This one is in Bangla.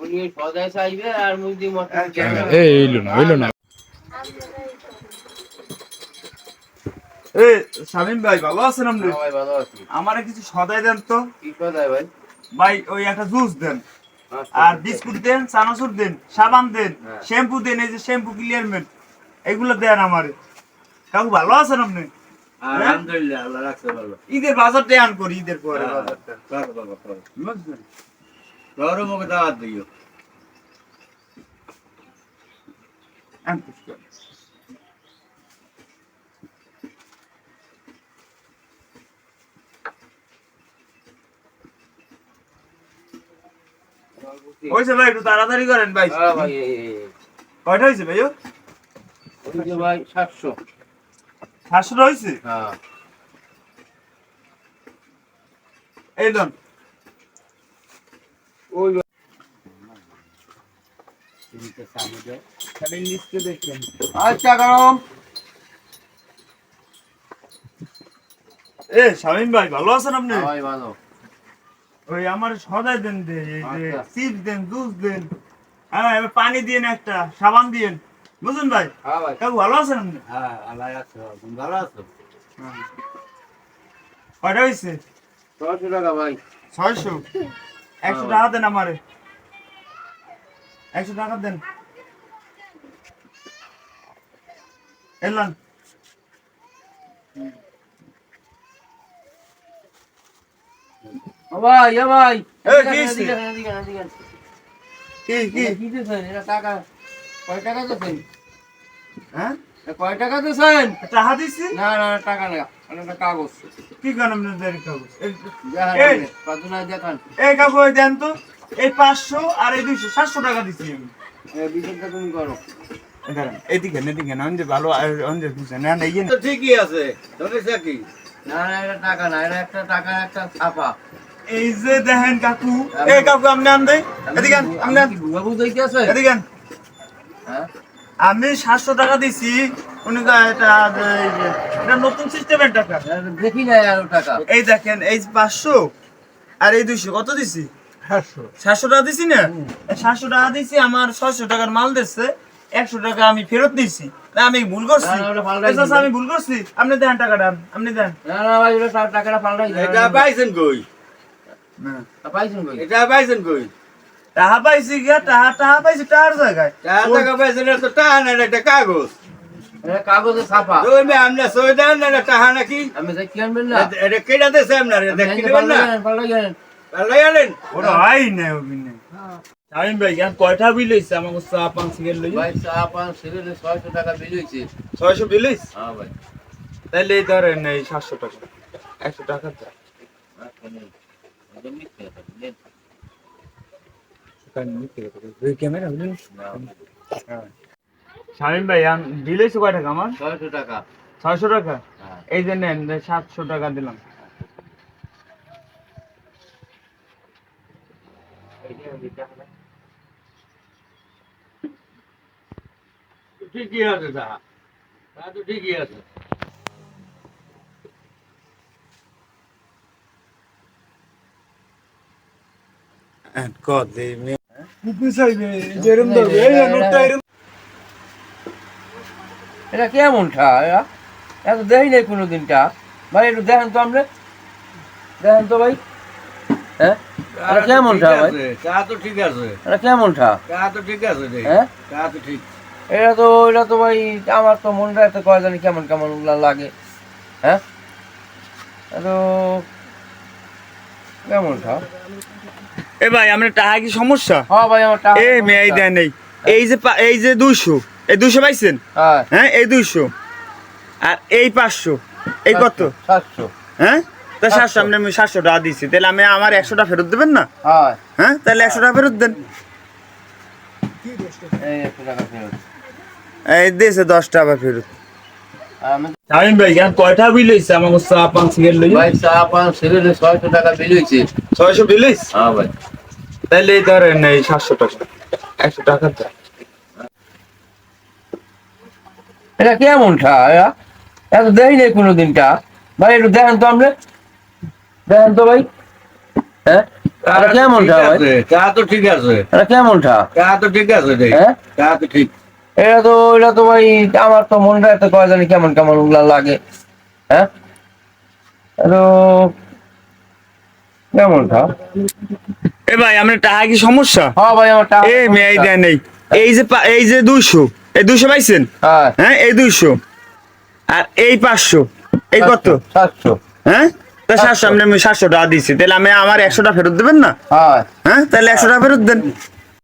উনি সদাই চাইবে আর মুই মত এই এইলো না হইল না এ শামিম ভাই ভালো আছেন আপনি? ভাই ভালো আছি। আমারে কিছু সদাই দেন তো। কি সদাই ভাই? ভাই ওই একটা জুস দেন। আচ্ছা, আর বিস্কুট দেন চানাচুর দেন সাবান দেন হ্যাঁ। শ্যাম্পু দেন এই যে শ্যাম্পু ক্লিয়ারমেন্ট এগুলো দেন আমারে। কাকু ভালো আছেন আপনি? আলহামদুলিল্লাহ আল্লাহ রাখতে ভালো। ঈদের বাজারটা আন করি ঈদের পরে হ্যাঁ। বাজারটা। তোরও মুখে দাওয়াত দিও। হয়েছে ভাই একটু তাড়াতাড়ি করেন ভাই। কয়টা হয়েছে ভাই ভাই সাতশো সাতশোটা হয়েছে হ্যাঁ এই লোন ওই আচ্ছা গরম। এ শামিম ভাই ভালো আছেন আপনি? হ্যাঁ ভাই ভালো। ওই আমার সদাই দেন দে এই যে আচ্ছা। চিপস দেন জুস দেন। হ্যাঁ এবার পানি দিন একটা সাবান দিন বুঝুন ভাই? হ্যাঁ ভাই। কাকু ভালো আছেন আপনি? হ্যাঁ ভালো তুমি ভালো আছো কয়টা হয়েছে ছশো টাকা ভাই। ছয়শো? একশো। টাকা দেন আমারে। একশো টাকা দেন। এলান ভাই ভাই। কি। কি কি? টাকা। কয় টাকা দিয়েছেন হ্যাঁ? কয় টাকা দিয়েছেন টাকা দিছি? না না টাকা না কাগজ। কি কারণ আপনার কাগজ? এই- দেখান এই। আপনি, কতটা দেখান। এই কাকু ওই দেন তো। এই পাঁচশো আর এই দুইশো সাতশো টাকা দিচ্ছি আমি। বিচারটা তুমি করো। এদিকে এদিকে না অঞ্জে ভালো অঞ্জে বুঝছেন না না ইয়ে তো ঠিকই আছে ধরেছে কি? না না এটা টাকা না এটা একটা টাকা একটা ছাপা। এই যে দেখেন কাকু এই কাকু আপনি এদিকে আছে এদিকে হ্যাঁ? আমি সাতশো টাকা দিছি উনি এটা এই এটা নতুন সিস্টেমের টাকা। দেখি নাই আরও টাকা। এই দেখেন এই পাঁচশো আর এই দুইশো কত দিছি? সাতশো। টাকা দিছি না? সাতশো টাকা দিছি আমার ছয়শো টাকার মাল দিচ্ছে একশো টাকা আমি ফেরত দিছি। না আমি ভুল করছি। আমি ভুল করছি? আপনি দেন টাকাটা আপনি দেন। না না ভাই ওটা টাকাটা পাল্টাই এটা পাইছেন কই? পাইছেন কই? এটা পাইছেন কই? টাহা পাইছি গিয়া টাহা টাহা পাইছি টাহার জায়গায়। টাকা টাকা পাইছেন এটা তো টাকা না এটা কাগজ। কাগজে ছাপা। না নাকি? আমি যাই কি আনবেন না? এটা- আপনার না। ওরা হয় না ভাই এখন কয়টা বিল হইছে? আমাকে চা পাঁচ সিগারেট লই ভাই চা পান সিগারেট ছয়শো টাকা বিল হয়েছে ছয়শো বিল হইছে? হ্যাঁ ভাই। তাহলে এই ধরেন এই সাতশো টাকা। একশো টাকা দেন। আচ্ছা, শামিম ভাই হইছে কয় টাকা আমার? ছয়শো টাকা। ছয়শো টাকা? হ্যাঁ। এই যে নেন সাতশো টাকা দিলাম। ঠিকই আছে তা তা তো ঠিকই আছে। এটা কেমন ঠা এরা এত দেখি নাই কোনো দিনটা ভাই একটু দেখেন তো আমরা দেখেন তো ভাই। হ্যাঁ? এটা কেমন ঠা ভাই? তা তো ঠিক আছে। এটা কেমন ঠা তা তো ঠিক আছে হ্যাঁ? তা তো ঠিক। এটা তো এটা তো ভাই আমার তো মনটা এত কয় জানি কেমন কেমন লাগে। হ্যাঁ? তো কেমন ঠা এ ভাই আমরা টাকা কি সমস্যা? হ্যাঁ ভাই আমার টাকা এই মেয়ে এই দেন এই এই যে এই যে দুইশো। এই দুইশো পাইছেন? হ্যাঁ। হ্যাঁ এই দুইশো। আর এই পাঁচশো। এই কত? সাতশো। হ্যাঁ? তা সাতশো। সাতশো। আপনি আমি সাতশো টাকা দিচ্ছি তাহলে আমি আমার একশোটা ফেরত দেবেন না? হ্যাঁ। হ্যাঁ তাহলে একশো টাকা ফেরত। দেন এই দিয়েছে দশ টাকা ফেরত। আমি ভাই কয়টা বিল হইছে? আমাকে চা পাঁচ সিগারেট লই ভাই চা পান সিগারেট ছয়শো টাকা বিল হয়েছে ছয়শো বিল হইছে? হ্যাঁ ভাই। তাহলে এই ধরেন এই সাতশো টাকা। একশো টাকা দেন। এটা কেমন ঠা এত দেখি নাই কোনো দিনটা ভাই একটু দেখেন তো আমরা দেখেন তো ভাই। হ্যাঁ? এটা কেমনটা ভাই? তা তো ঠিক আছে। এটা কেমনটা তা তো ঠিক আছে হ্যাঁ? তা তো ঠিক। এটা তো এটা তো ভাই আমার তো মনটা এত কয় জানি কেমন কেমন লাগে। হ্যাঁ? এটা কেমনটা এ ভাই আপনার টাকা কি সমস্যা? হ্যাঁ ভাই আমার টাকা এই মেয়ে দেন এই এই যে এই যে দুইশো। এই দুইশো পাইছেন? হ্যাঁ। হ্যাঁ এই দুইশো। আর এই পাঁচশো। এই কত? সাতশো হ্যাঁ? তা সাতশো আমি আমি সাতশো টাকা দিচ্ছি তাহলে আমি আমার একশো টাকা ফেরত দেবেন না? হ্যাঁ। হ্যাঁ? তাহলে একশো টাকা ফেরত দেন।